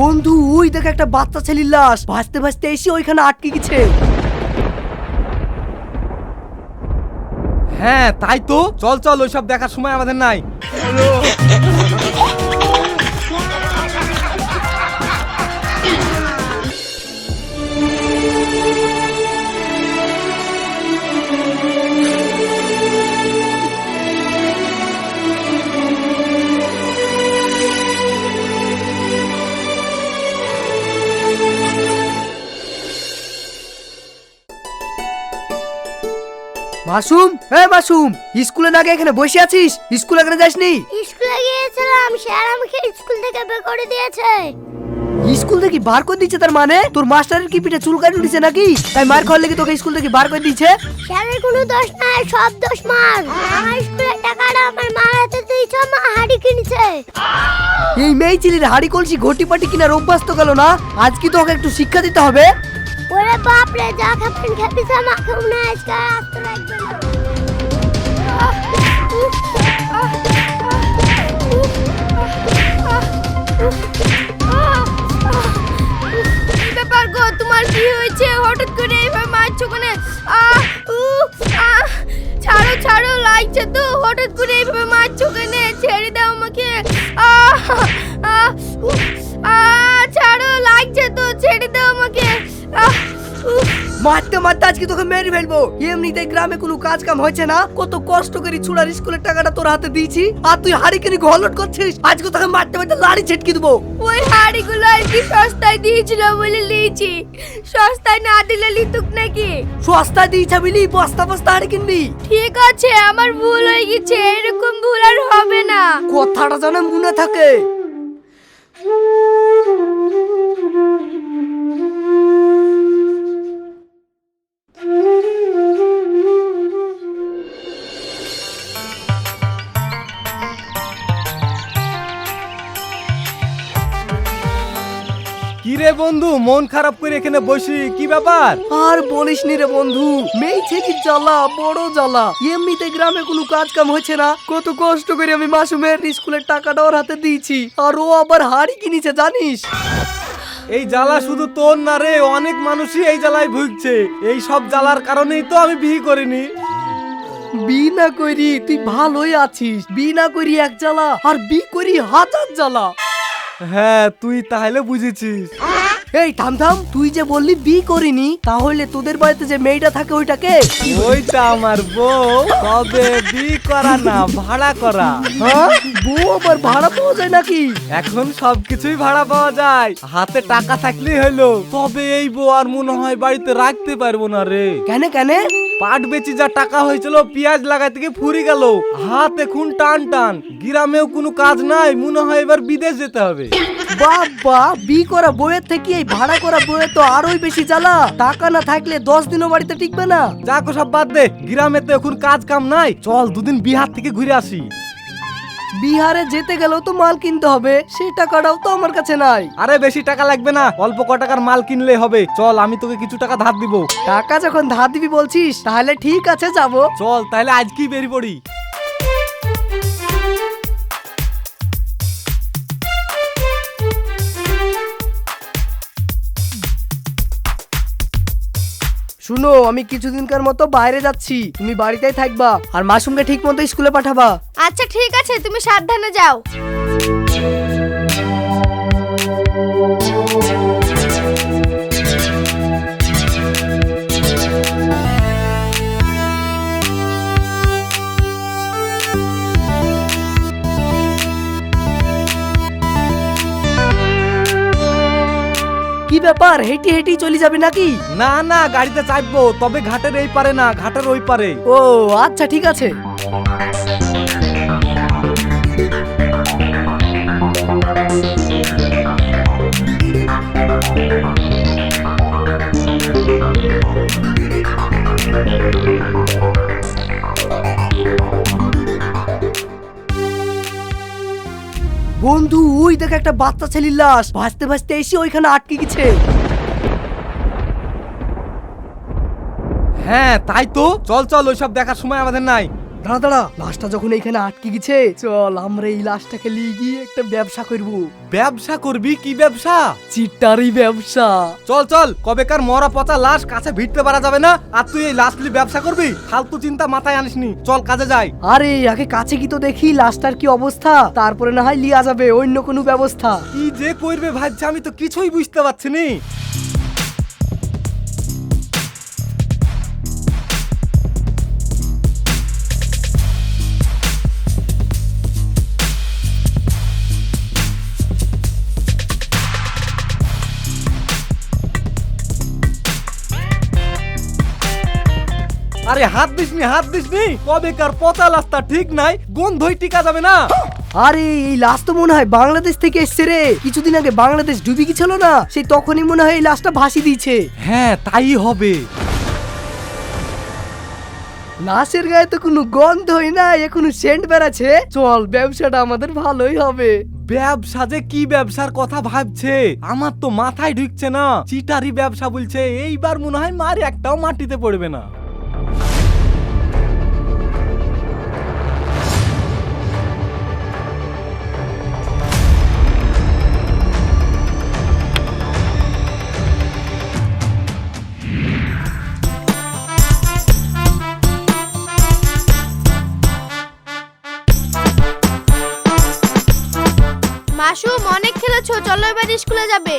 বন্ধু ওই দেখ একটা বাচ্চা ছেলের লাশ। ভাসতে ভাসতে এসে ওইখানে আটকে গেছে। হ্যাঁ তাই তো। চল চল ওইসব দেখার সময় আমাদের নাই। মাসুম এ মাসুম স্কুলে না গিয়ে এখানে বসে আছিস? স্কুলে এখানে যাসনি? স্কুলে গিয়েছিলাম স্যার আমাকে স্কুল থেকে বের করে দিয়েছে। স্কুল থেকে বার করে দিচ্ছে তার মানে? তোর মাস্টারের কি পিঠে চুল চুলকানি উঠেছে নাকি? তাই মার খাওয়ার লেগে তোকে স্কুল থেকে বার করে দিচ্ছে? স্যারের কোনো দোষ নাই সব দোষ মার। আমার স্কুলের টাকাটা আমার মার হাতে দিয়েছে মা হাড়ি কিনেছে। এই মেয়ে ছেলের হাড়ি কলসি ঘটি পাটি কিনার অভ্যাস তো গেল না? আজ কি তোকে একটু শিক্ষা দিতে হবে? ওরে বাপ রে যা খাবেন খাবিস আমাকে মনে হয় আজকে আসতে না। ব্যাপার গো, তোমার কি হয়েছে? হঠাৎ করে এইভাবে মারছো কোনে? ছাড়ো ছাড়ো, লাগছে তো। হঠাৎ করে এইভাবে মারছো কেনে? ছেড়ে দাও আমাকে। আহ, ছাড়ো, লাগছে তো। ছেড়ে দাও আমাকে। মারতে মারতে আজকে তোকে মেরে ফেলব। এমনিতে গ্রামে কোনো কাজ কাম হয়েছে না? কত কষ্ট করে চুলার স্কুলের টাকাটা তোর হাতে দিয়েছি। আর তুই হাড়ি কিনে গলট করছিস? আজকে তোকে মারতে মারতে লাড়ি ছেটকে দেবো। ওই হাড়িগুলো আর কি সস্তায় দিয়েছিল বলে নিয়েছি সস্তায় না দিলে লিতুক নাকি? সস্তা দিয়েছে বিলি বস্তা বস্তা হাড়ি কিনবি? ঠিক আছে আমার ভুল হয়ে গেছে এরকম ভুল আর হবে না। কথাটা যেন মনে থাকে। কি রে বন্ধু মন খারাপ করে এখানে বসি কি ব্যাপার? আর বলিস নি রে বন্ধু মেয়ে ছেকির জ্বালা বড় জ্বালা। এমনিতে গ্রামে কোনো কাজ কাম হচ্ছে না। কত কষ্ট করে আমি মাসুমের স্কুলের টাকাটা ওর হাতে দিয়েছি আর ও আবার হাড়ি কিনেছে জানিস? এই জ্বালা শুধু তোর না রে অনেক মানুষই এই জ্বালায় ভুগছে। এই সব জ্বালার কারণেই তো আমি বিয়ে করিনি। বি না করি তুই ভালোই আছিস। বি না করি এক জ্বালা আর বি করি হাজার জ্বালা। হ্যাঁ তুই তাহলে বুঝেছিস। এই থাম থাম তুই যে বললি বি করিনি তাহলে তোদের বাড়িতে যে মেয়েটা থাকে ওইটাকে ওইটা আমার বউ। তবে বি করা না ভাড়া করা। হ্যাঁ? বউ আবার ভাড়া পাওয়া যায় নাকি? এখন সবকিছুই ভাড়া পাওয়া যায়। হাতে টাকা থাকলেই হলো তবে এই বউ আর মনে হয় বাড়িতে রাখতে পারব না রে। কেন কেন? পাট বেচি যা টাকা হয়েছিল পেঁয়াজ লাগাই থেকে ফুরি গেল। হাত এখন টান টান। গ্রামেও কোনো কাজ নাই মনে হয় এবার বিদেশ যেতে হবে। বাবা বি করা বইয়ের থেকে এই ভাড়া করা বইয়ের তো আরোই বেশি জ্বালা। টাকা না থাকলে দশ দিনও বাড়িতে টিকবে না। যাকো সব বাদ দে গ্রামে তো এখন কাজ কাম নাই। চল দুদিন বিহার থেকে ঘুরে আসি। বিহারে যেতে গেলেও তো মাল কিনতে হবে সেই টাকাটাও তো আমার কাছে নাই। আরে বেশি টাকা লাগবে না অল্প ক টাকার মাল কিনলে হবে। চল আমি তোকে কিছু টাকা ধার দিব। টাকা যখন ধার দিবি বলছিস তাহলে ঠিক আছে যাব। চল তাহলে আজকেই বেরিয়ে পড়ি। শুনো, আমি কিছুদিনকার মতো বাইরে যাচ্ছি। তুমি বাড়িতেই থাকবা, আর মাসুমকে ঠিক মতো স্কুলে পাঠাবা। আচ্ছা ঠিক আছে, তুমি সাবধানে যাও। কি ব্যাপার? হেঁটে হেঁটেই চলে যাবে নাকি? না না গাড়িতে চাপবো তবে ঘাটের এই পারে না ঘাটের ওই পারে। ও আচ্ছা ঠিক আছে। বন্ধু, ওই দেখে একটা বাচ্চা ছেলের লাশ। ভাসতে ভাসতে এসে ওইখানে আটকে গেছে। হ্যাঁ তাই তো। চল চল, ওইসব দেখার সময় আমাদের নাই। দাঁড়া দাঁড়া। লাশটা যখন এইখানে আটকে গেছে চল আমরা এই লাশটাকে নিয়ে গিয়ে একটা ব্যবসা করব। ব্যবসা করবি? কি ব্যবসা? চিটারি ব্যবসা। চল চল। কবেকার মরা পচা লাশ কাছে ভিড়তে পারা যাবে না? আর তুই এই লাশ নিয়ে ব্যবসা করবি? ফালতু চিন্তা মাথায় আনিসনি। চল কাজে যাই। আরে আগে কাছে কি তো দেখি লাশটার কি অবস্থা। তারপরে না হয় লিয়া যাবে অন্য কোনো ব্যবস্থা। কি যে করবে ভাবছে আমি তো কিছুই বুঝতে পারছি নি। আরে হাত দিসনি হাত দিসনি কবেকার পচা লাশটা ঠিক নাই গন্ধই টিকা যাবে না। আরে এই লাশ তো মনে হয় বাংলাদেশ থেকে এসছে রে। কিছুদিন আগে বাংলাদেশ ডুবি গেছিল না সেই তখনই মনে হয় এই লাশটা ভাসি দিয়েছে। হ্যাঁ তাই হবে। লাশের গায়ে তো কোনো গন্ধই না এখনও সেন্ট বেড়াচ্ছে। চল ব্যবসাটা আমাদের ভালোই হবে। ব্যবসা যে কি ব্যবসার কথা ভাবছে আমার তো মাথায় ঢুকছে না। চিটারি ব্যবসা বলছে এইবার মনে হয় মার একটাও মাটিতে পড়বে না। স্কুলে যাবে।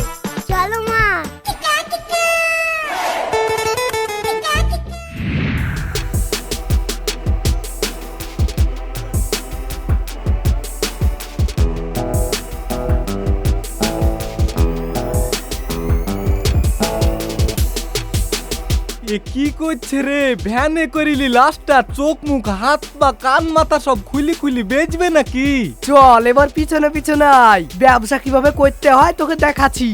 কি করছে রে? ভ্যানে করিলি লাস্টটা চোখ মুখ হাত পা কান মাথা সব খুলি খুলি বেচবে নাকি? চল এবার পিছনে পিছনে আয়। ব্যবসা কীভাবে করতে হয় তোকে দেখাচ্ছি।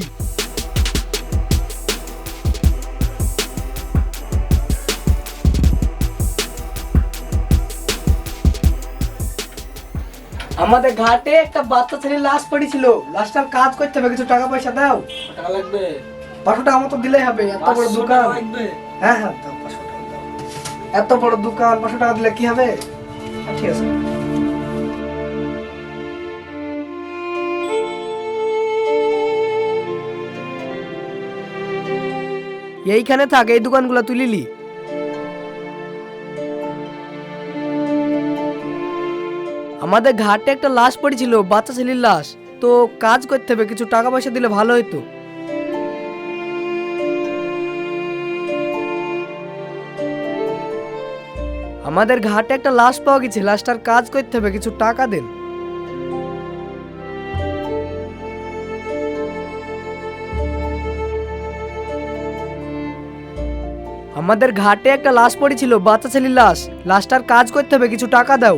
আমাদের ঘাটে একটা বাচ্চা ছেলে লাশ পড়েছিল। লাশটার কাজ করতে হবে কিছু টাকা পয়সা দাও। টাকা লাগবে। পাঁচশো টাকা মতো দিলেই হবে এত বড় দোকান। লাগবে। হ্যাঁ হ্যাঁ এত বড় দোকান পাঁচশো টাকা দিলে কি হবে? হ্যাঁ, ঠিক আছে। এইখানে থাক এই দোকানগুলো তুলিলি আমাদের ঘাটে একটা লাশ পড়েছিল বাচ্চা ছেলের লাশ। তো কাজ করতে হবে কিছু টাকা পয়সা দিলে ভালো হতো আমাদের ঘাটে একটা লাশ পাওয়া গেছে। লাশটার কাজ করতে হবে, কিছু টাকা দেন। আমাদের ঘাটে একটা লাশ পড়েছিল, বাচ্চা ছেলের লাশ। লাশটার কাজ করতে হবে, কিছু টাকা দাও।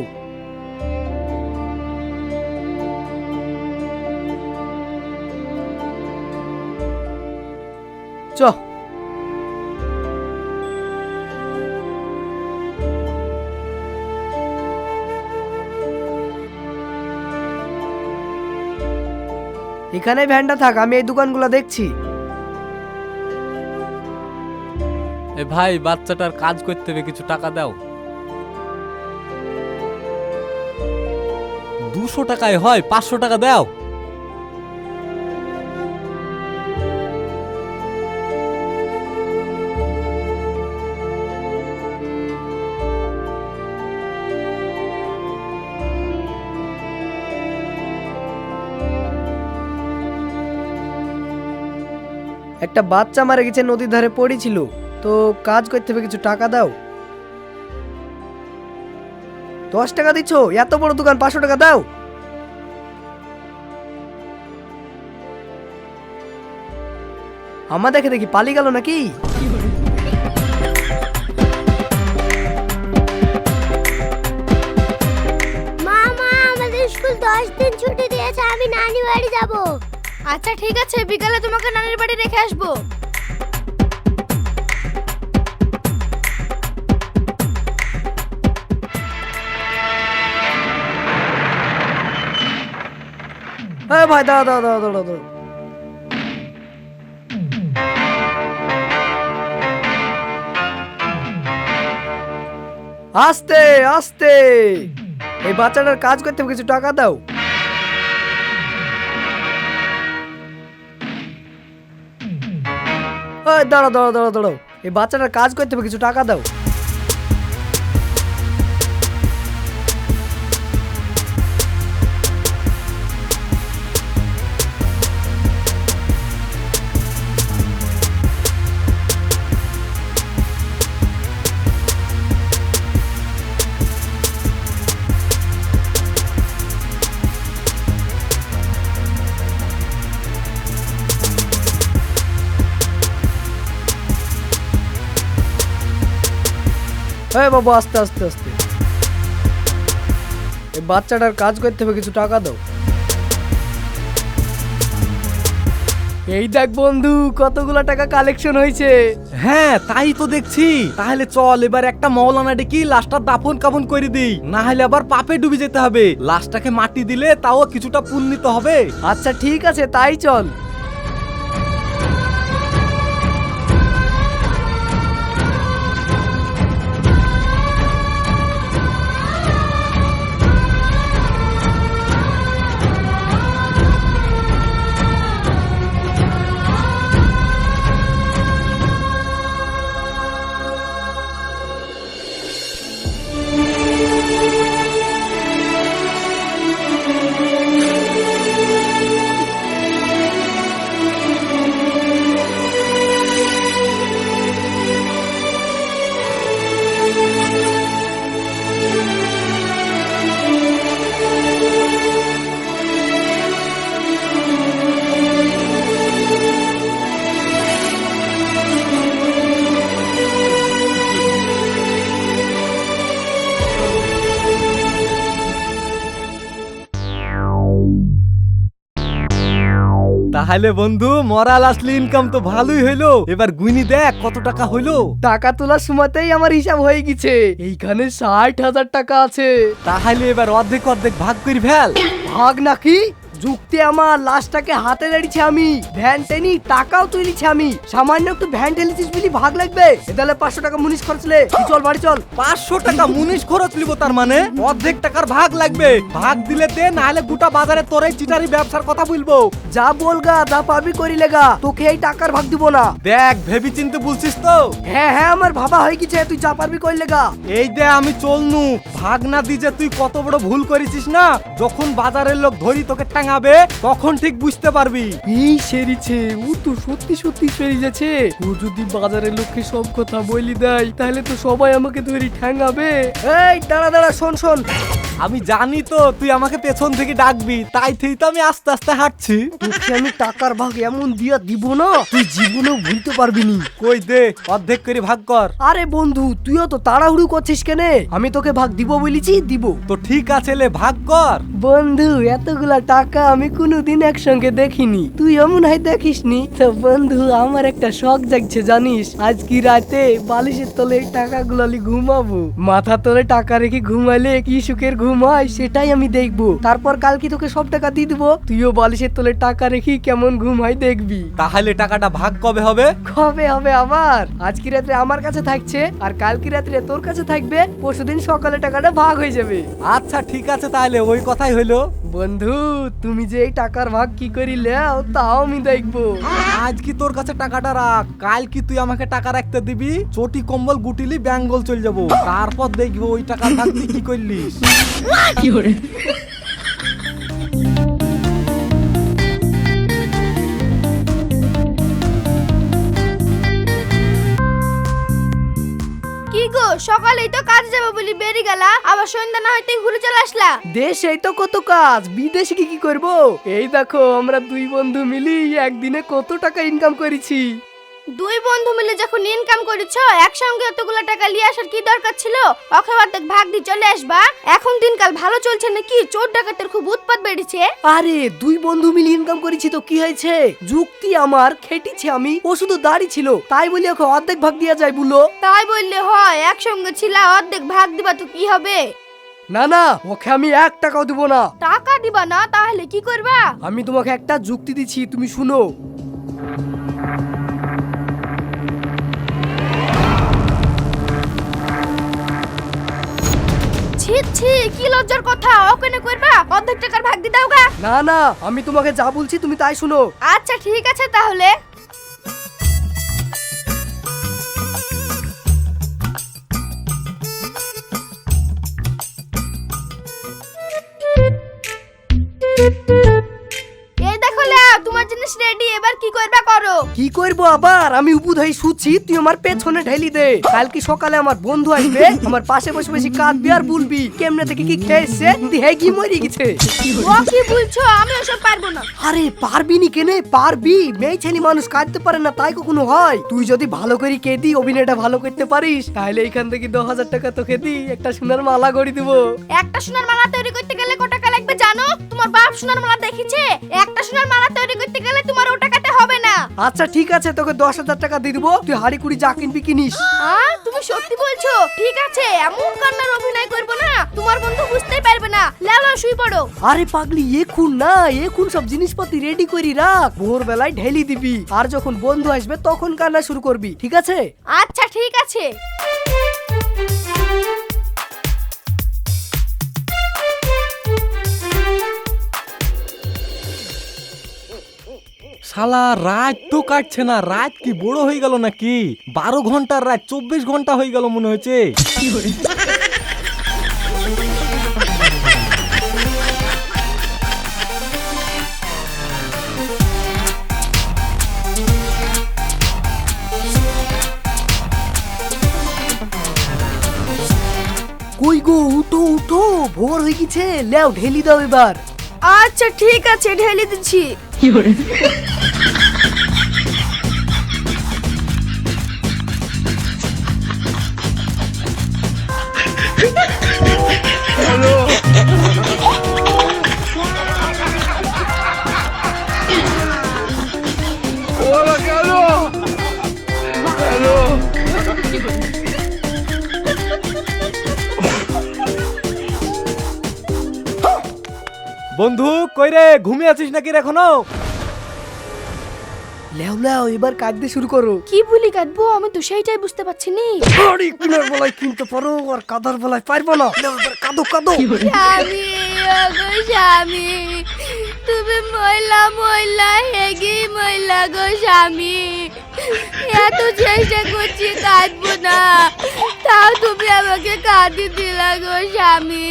চ এখানে ভ্যানটা থাক, আমি এই দোকানগুলো দেখছি। এ ভাই, বাচ্চাটার কাজ করতে হবে, কিছু টাকা দাও। দুশো টাকায় হয়, পাঁচশো টাকা দাও। একটা বাচ্চা মারা গেছে নদীর ধারে পড়েছিল। তো কাজ করতে হবে, কিছু টাকা দাও। দশ টাকা দিচ্ছ? এত বড় দোকান, পাঁচশো টাকা দাও। আমার দেখে দেখি পালি গেল নাকি? মা মা আমাদের স্কুল দশ দিন ছুটি দিয়েছে, আমি নানি বাড়ি যাব। আচ্ছা ঠিক আছে, বিকালে তোমাকে নানির বাড়ি রেখে আসব। হ্যাঁ ভাই দাঁড়া দাঁড়া দাঁড়া দাঁড়া দাঁড়া আস্তে আস্তে। এই বাচ্চাটার কাজ করতে কিছু টাকা দাও। দাঁড়াও দাঁড়াও দাঁড়াও দাঁড়াও। এই বাচ্চাটার কাজ করতে হবে কিছু টাকা দাও। হ্যাঁ বাবু আস্তে আস্তে আস্তে। এই বাচ্চাটার কাজ করতে হবে কিছু টাকা দাও। এই দেখ বন্ধু কতগুলো টাকা কালেকশন হয়েছে। হ্যাঁ তাই তো দেখছি। তাহলে চল এবার একটা মৌলানা ডেকে লাশটা দাফন কাফন করে দিই। না হলে আবার পাপে ডুবে যেতে হবে। লাশটাকে মাটি দিলে তাও কিছুটা পুণ্যিত হবে। আচ্ছা ঠিক আছে তাই চল। তাহলে বন্ধু মরাল আসলে ইনকাম তো ভালোই হইল। এবার গুইনি দেখ কত টাকা হইল। টাকা তোলার সময়তেই আমার হিসাব হয়ে গেছে। এইখানে ষাট হাজার টাকা আছে। তাহলে এবার অর্ধেক অর্ধেক ভাগ করি ফেল। ভাগ নাকি? যুক্তি আমার লাশটাকে হাতে দাঁড়িয়েছি আমি। ভ্যান টেনি টাকাও তুলিছি আমি। সামান্য একটু ভ্যান ঠেলেছিস বলি ভাগ লাগবে। এ তাহলে পাঁচশো টাকা মুনিশ খরচলে চল বাড়ি চল। পাঁচশো টাকা মুনিশ খরচ লিব তার মানে? অর্ধেক টাকার ভাগ লাগবে। ভাগ দিলে দে নাহলে গোটা বাজারে তোরে চিটারি ব্যবসার কথা বলব। যা বলগা যা পাবি করিলেগা তোকে এই টাকার ভাগ দিব না। দেখ ভেবি চিনতে বলছিস তো? হ্যাঁ হ্যাঁ আমার ভাবা হয়ে গেছে। তুই যা পারবি করিলেগা এই দে আমি চলনু। ভাগ না দি যে তুই কত বড় ভুল করেছিস না? যখন বাজারের লোক ধরি তোকে টাঙাবে তখন ঠিক বুঝতে পারবি। এই সেরিছে ও তো সত্যি সত্যি সেরি যাচ্ছে ও যদি বাজারের লোককে সব কথা বলি দেয় তাহলে তো সবাই আমাকে ধরি ঠ্যাঙ্গাবে এই দাঁড়া দাঁড়া শোন শোন। আমি জানি তো তুই আমাকে পেছন থেকে ডাকবি তাই থেকে তো আমি আস্তে আস্তে হাঁটছি। তোকে আমি টাকার ভাগ এমন দিয়া দিব না তুই জীবনেও ভুলতে পারবি নি। কই দে অর্ধেক করে ভাগ কর। আরে বন্ধু তুইও তো তাড়াহুড়ো করছিস কেনে? আমি তোকে ভাগ দিব বলেছি দিব। তো ঠিক আছে লে ভাগ কর। বন্ধু এতগুলা টাকা আমি কোনোদিন একসঙ্গে দেখিনি। তুই এমন হয় দেখিসনি? তো বন্ধু আমার একটা শখ জাগছে জানিস? আজ কি রাতে বালিশের তলে টাকা আমি ঘুমাবো। মাথা তলে টাকা রেখে ঘুমাইলে কি সুখের ঘুম হয় সেটাই আমি দেখব। তারপর কালকে তোকে সব টাকা দিয়ে দিবো। তুইও বালিশের তলে টাকা রেখি কেমন ঘুম হয় দেখবি। তাহলে টাকাটা ভাগ কবে হবে? কবে হবে আবার? আজকে রাত্রে আমার কাছে থাকছে আর কালকে রাত্রে তোর কাছে থাকবে পরশুদিন সকালে টাকাটা ভাগ হয়ে যাবে। আচ্ছা ঠিক আছে তাহলে ওই কথাই হইল বন্ধু তুমি যে এই টাকার ভাগ কি করি লেও তাও আমি দেখব। আজ কি তোর কাছে টাকাটা রাখ? কাল কি তুই আমাকে টাকা রাখতে দিবি? চটি কম্বল গুটিলি ব্যাঙ্গল চলে যাব। তারপর দেখব ওই টাকার ভাগ তুই কি করলিস? সকালেই তো কাজ যাবে বলি বেরিয়ে গেলা। আবার সন্ধ্যা না হইতে ঘুরে চলে আসলা। দেশেই তো কত কাজ, বিদেশে কি কি করব? এই দেখো, আমরা দুই বন্ধু মিলি একদিনে কত টাকা ইনকাম করেছি। দুই বন্ধু মিলে যখন ইনকাম করেছ একসঙ্গে এতগুলো টাকা নিয়ে আসার কি দরকার ছিল? অক্ষয় অর্ধেক ভাগ দিয়ে চলে আসবা। এখন দিনকাল ভালো চলছে নাকি? চোর ডাকাতের খুব উৎপাত বেড়েছে। আরে দুই বন্ধু মিলে ইনকাম করেছি তো কি হয়েছে? যুক্তি আমার খেটেছি আমি ও শুধু দাড়ি ছিল। তাই বলি ওকে অর্ধেক ভাগ দেওয়া যায় বলো। তাই বললে হয় একসঙ্গে ছিলা অর্ধেক ভাগ দিবা তো কি হবে? না না ওকে আমি এক টাকাও দিব না। টাকা দিবা না তাহলে কি করবা? আমি তোমাকে একটা যুক্তি দিচ্ছি তুমি শুনো। ছি কি লজ্জার কথা? ওখানে করবা? অর্ধেক টাকার ভাগ দিয়ে দাও গা। না না আমি তোমাকে যা বলছি তুমি তাই শুনো। আচ্ছা ঠিক আছে তাহলে। আবার আমি উপুদ হয়ে শুচ্ছি তুই আমার পেছনে ঢেলি দে। কালকে সকালে আমার বন্ধু আসবে আমার পাশে বসে বসে কাঁদবি আর বলবি কেমনে থেকে কি খেয়েছে? দিয়ে কি মরে গেছে। ও কি বলছো? আমি ওসব পারব না। আরে পারবি নি কেনে? পারবি। মেয়ে ছেলে মানুষ কাঁদতে পারে না তাই কখনো হয়। তুই যদি ভালো করে কেদি অভিনয়টা ভালো করতে পারিস তাহলে এখান থেকে দশ হাজার টাকা তোকে দি একটা সোনার মালা করে দিব। একটা সোনার মালা তৈরি করতে গেলে কত টাকা লাগবে জানো? তোমার বাপ সোনার মালা দেখেছে? একটা সোনার মালা তৈরি করতে গেলে তোমার ও টাকাতে হবে না। আচ্ছা ঠিক আছে তোকে দশ হাজার টাকা দিয়ে দিবো। তুই হাড়ি কুড়ি যা কিনবি কিনিস। আহ তুমি সত্যি বলছো? ঠিক আছে এমন কান্নার অভিনয় করব না। তোমার বন্ধু বুঝতেই পারবে না। লাও লাও শুই পড়ো। আরে পাগলি এখন না এখন সব জিনিসপাতি রেডি করি রাখ। ভোর বেলায় ঢেলি দিবি। আর যখন বন্ধু আসবে তখন কান্না শুরু করবি ঠিক আছে? আচ্ছা ঠিক আছে। শালা রাত তো কাটছে না রাত কি বড় হয়ে গেল নাকি? বারো ঘণ্টার রাত চব্বিশ ঘণ্টা হয়ে গেল মনে হয়েছে। কই গো উঠো উঠো ভোর হয়ে গেছে লেও ঢেলি দাও এবার। আচ্ছা ঠিক আছে ঢেলে দিচ্ছি। 有人。বন্ধু কই রে ঘুমিয়ে আছিস নাকি রে এখনও? লেও লেও এবার কাঁদতে শুরু করো। কি বলি কাঁদবো? আমি তো সেইটাই বুঝতে পারছি নি। আরে কিনার বেলায় কিনতে পারো আর কাদার বেলায় পারব না। লেও এবার কাঁদো কাঁদো। স্বামী গো স্বামী তুমি ময়লা ময়লা হেগি ময়লা গো স্বামী। এত চেষ্টা করছি কাঁদবো না। তাও তুমি আমাকে কাঁদি দিলা গো স্বামী।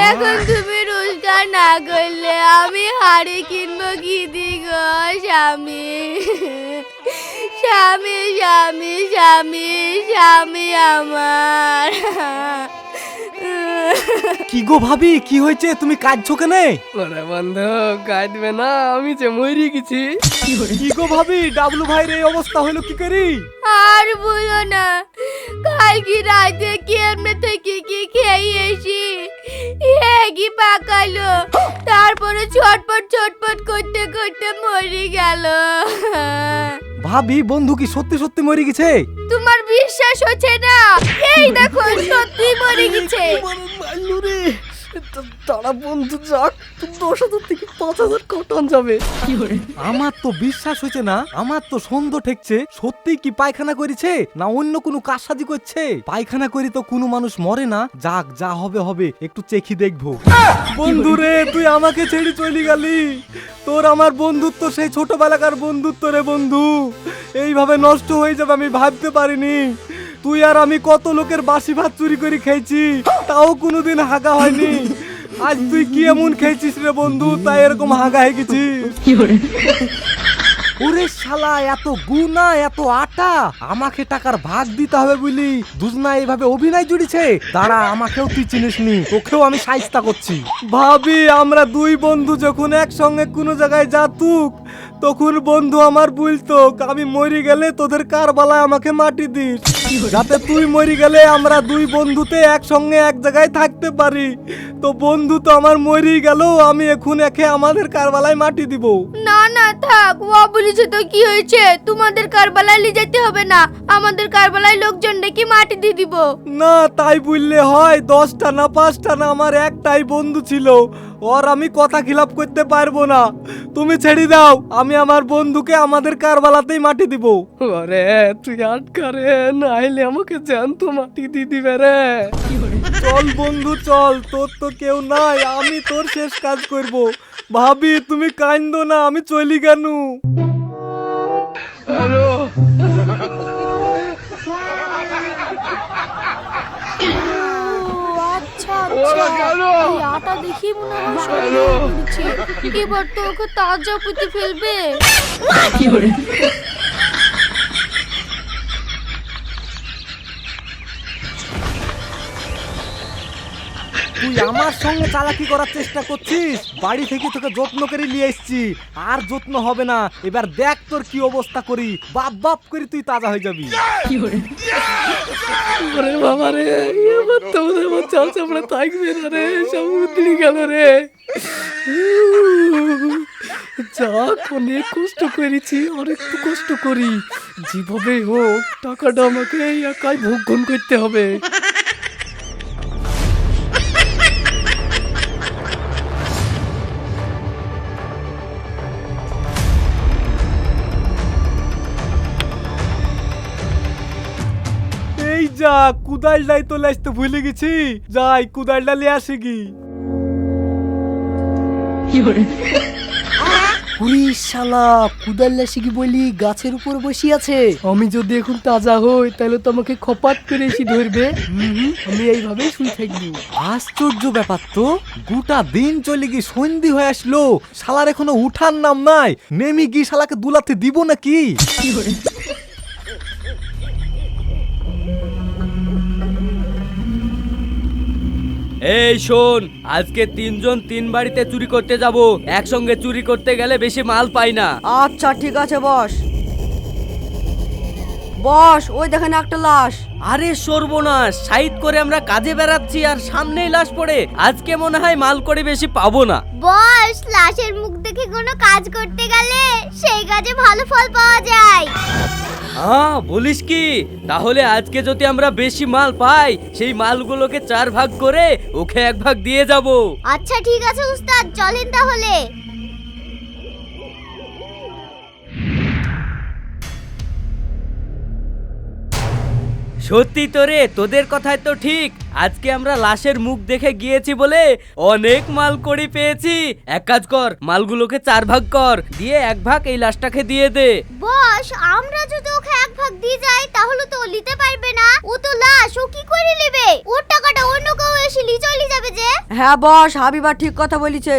এখন তুমি রোজগার না করলে আমি হাড়ি কিনবো কি দিগ স্বামী? স্বামী স্বামী স্বামী স্বামী আমার। কি গো ভাবি কি হয়েছে? তুমি কাঁদছো কেনে? ওরে বন্ধু কাঁদবে না আমি যে মরে গেছি। কি গো ভাবি ডাবলু ভাইয়ের এই অবস্থা হলো কি করি? আর বলো না কালকে রাতে কেমনে থেকে কি খেয়ে এসি হেগি পাকালো। তারপরে ছটপট ছটপট করতে করতে মরে গেল। ভাবি বন্ধু কি সত্যি সত্যি মরে গেছে? তোমার বিশ্বাস হচ্ছে না। এই দেখো সত্যি মরে গেছে। তারা বন্ধু যাক দশ হাজার থেকে পাঁচ হাজার কটন যাবে? আমার তো বিশ্বাস হচ্ছে না আমার তো সন্দেহ ঠেকছে। সত্যি কি পায়খানা করেছে না অন্য কোনো কাজসাজি করছে? পায়খানা করি তো কোনো মানুষ মরে না যাক যা হবে হবে একটু চেখি দেখব। বন্ধু রে তুই আমাকে ছেড়ে চলে গেলি। তোর আমার বন্ধুত্ব সেই ছোটবেলাকার বন্ধুত্ব রে বন্ধু। এইভাবে নষ্ট হয়ে যাবে আমি ভাবতে পারিনি। তুই আর আমি কত লোকের বাসি ভাত চুরি করে খেয়েছি তাও কোনোদিন হাগা হয়নি। আজ তুই কি এমন খেয়েছিস রে বন্ধু? তাই এরকম হাগা হয়ে গেছিস। ওরে শালা এত গুনা এত আটা। আমাকে টাকার ভাগ দিতে হবে বুঝলি দুজনা এইভাবে অভিনয় জুড়েছে। দাঁড়া আমাকেও তুই চিনিস নি। তোকেও আমি সাইস্তা করছি। ভাবি আমরা দুই বন্ধু যখন একসঙ্গে কোনো জায়গায় যাতুক তখন বন্ধু আমার বলতো আমি মরি গেলে তোদের কারবালায় আমাকে মাটি দিস। যাতে তুই মরি গেলে আমরা দুই বন্ধুতে একসঙ্গে এক জায়গায় থাকতে পারি। তো বন্ধু তো আমার মরি গেল আমি এখন একে আমাদের কারবালায় মাটি দিব। না না থাক ও বলেছে তো কি হয়েছে? তোমাদের কারবালায় নিয়ে যেতে হবে না। আমাদের কারবালায় লোকজন ডেকে মাটি দিয়ে দিব। না তাই বললে হয় দশটা না পাঁচটা না আমার একটাই বন্ধু ছিল। ওর আমি কথা খিলাপ করতে পারব না। তুমি ছেড়ে দাও আমি আমার বন্ধুকে আমাদের কারবালাতেই মাটি দিব। আরে তুই আটকা রে নাইলে আমাকে জ্যান্ত মাটি দিয়ে দিবে রে। চল বন্ধু চল তোর তো কেউ নাই আমি তোর শেষ কাজ করব। ভাবি তুমি কান্দো না আমি চলি কেন? আচ্ছা আচ্ছা। আটা দেখি মনে হয় সন্দেহ করেছে। এবার তো ওকে তাজা পুঁতে ফেলবে। তুই আমার সঙ্গে চালাকি করার চেষ্টা করছিস? বাড়ি থেকে তোকে যত্ন করে নিয়ে এসেছি। আর যত্ন হবে না। এবার দেখ তোর কি অবস্থা করি। বাপ বাপ করে তুই তাজা হয়ে যাবি। ওরে বাবা রে এবার তো ওদের চাপড়া থাকবে না রে, সব উতলি গেল রে। যাক অনেক কষ্ট করেছি একটু কষ্ট করি। যেভাবে হোক, টাকাটা আমাকে একাই ভোগন করতে হবে। যা কুদালটাই তো লাসতে ভুলে গেছি। যাই কুদালটা নিয়ে আসে কি? শালা কুদাল্লা শিখি বলি গাছের উপর বসে আছে। আমি যদি এখন তাজা হই তাহলে তো আমাকে খপাত করে এসে ধরবে। আমি এইভাবে শুয়ে থাকব। আশ্চর্য ব্যাপার তো গোটা দিন চলে গিয়ে সন্ধি হয়ে আসলো। শালার এখনও উঠার নাম নাই। নেমি গিয়ে শালাকে দুলাতে দিব নাকি? এই শোন আজকে তিনজন তিন বাড়িতে চুরি করতে যাব। একসঙ্গে চুরি করতে গেলে বেশি মাল পাই না। আচ্ছা ঠিক আছে বস। বস ওই দেখেন একটা লাশ। আরে সর্বনাশ সাইড করে আমরা কাজে বেড়াচ্ছি আর সামনেই লাশ পড়ে। আজকে মনে হয় মাল করে বেশি পাবো না। বস লাশের মুখ দেখে কোনো কাজ করতে গেলে সেই কাজে ভালো ফল পাওয়া যায়। হ্যাঁ বলিস কি? তাহলে আজকে যদি আমরা বেশি মাল পাই, সেই মালগুলোকে চার ভাগ করে ওকে এক ভাগ দিয়ে যাব। আচ্ছা ঠিক আছে, উস্তাদ। চলেন তাহলে। সত্যি তো রে তোদের কথাই তো ঠিক। আজকে আমরা লাশের মুখ দেখে গিয়েছি বলে অনেক মাল করি পেয়েছি। এক কাজ কর মালগুলোকে চার ভাগ কর দিয়ে এক ভাগ এই লাশটাকে দিয়ে দে। বস আমরা যদি ওকে এক ভাগ দিয়ে যাই তাহলে তো ও নিতে পারবে না। ও তো লাশ ও কি করে নেবে? ওর টাকাটা অন্য কেউ এসে নিয়ে চলে যাবে যে। হ্যাঁ বস হাবিবা ঠিক কথা বলিছে।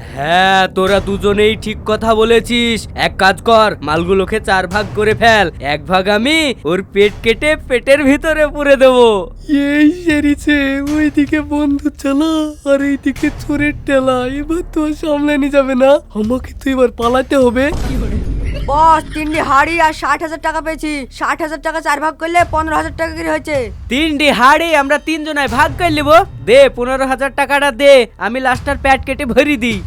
হ্যাঁ তোরা দুজনেই ঠিক কথা বলেছিস। এক কাজ কর মালগুলোকে চার ভাগ করে ফেল। এক ভাগ আমি ওর পেট কেটে পেটের ভিতরে পুরে দেবো। এই সেরিছে ওইদিকে বন্ধু চালা আর এইদিকে চোরের টেলা এবার তো সামলানি যাবে না? আমাকে তো এবার পালাতে হবে। বস তিনটি হাড়ি আর ষাট হাজার টাকা পেয়েছি। ষাট হাজার টাকা চার ভাগ করলে পনেরো হাজার টাকা করে হয়েছে? তিনটি হাড়ি আমরা তিনজনায় ভাগ করে নিব। দে পনেরো হাজার টাকাটা দে আমি লাস্টার প্যাট কেটে ভরি দিই।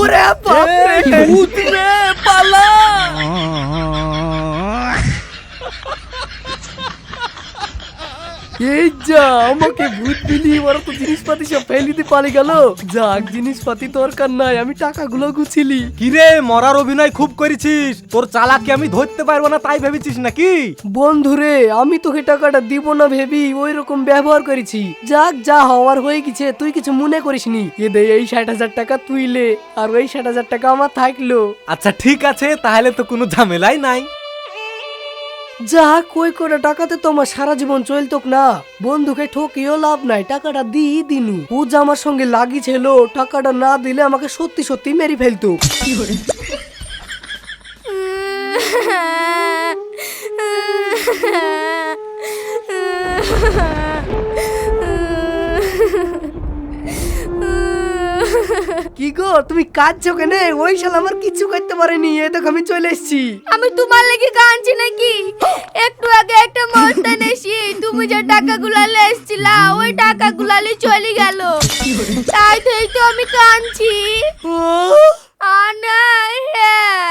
ওরে বাপরে ভূত রে, পালা। এই যা আমাকে ভূত বিলি ওরা তো জিনিসপাতি সব ফেলে পালিয়ে গেল। যাক জিনিসপাতি দরকার নাই আমি টাকাগুলো গুছিলি। কিরে মরার অভিনয় খুব করেছিস। তোর চালাকি আমি ধরতে পারব না তাই ভেবেছিস নাকি? বন্ধুরে আমি তোকে টাকাটা দিব না ভেবি ওই রকম ব্যবহার করেছি। যাক যা হওয়ার হয়ে গেছে তুই কিছু মনে করিসনি। এ দে এই ষাট হাজার টাকা তুই লে আর ওই ষাট হাজার টাকা আমার থাকল। আচ্ছা ঠিক আছে তাহলে তো কোনো ঝামেলাই নাই। যা কই করে টাকাতে তোমার সারা জীবন চলতক না বন্ধুকে ঠকিও লাভ নাই টাকাটা দিই দিনু ও যে আমার সঙ্গে লাগিছিল টাকাটা না দিলে আমাকে সত্যি সত্যি মেরে ফেলতো কি গো তুমি কাঁদছো কেনে? ওই শালা আমার কিছু করতে পারেনি। এ তো আমি চলে এসেছি। আমি তোমার লেগে কাঁদছি নাকি? একটু আগে একটা মস্তান এসি তুমি যে টাকা গুলালে এসেছিলা ওই টাকা গুলালে চলে গেল। তাই তো তো আমি কাঁদছি। ও? আনা হ্যাঁ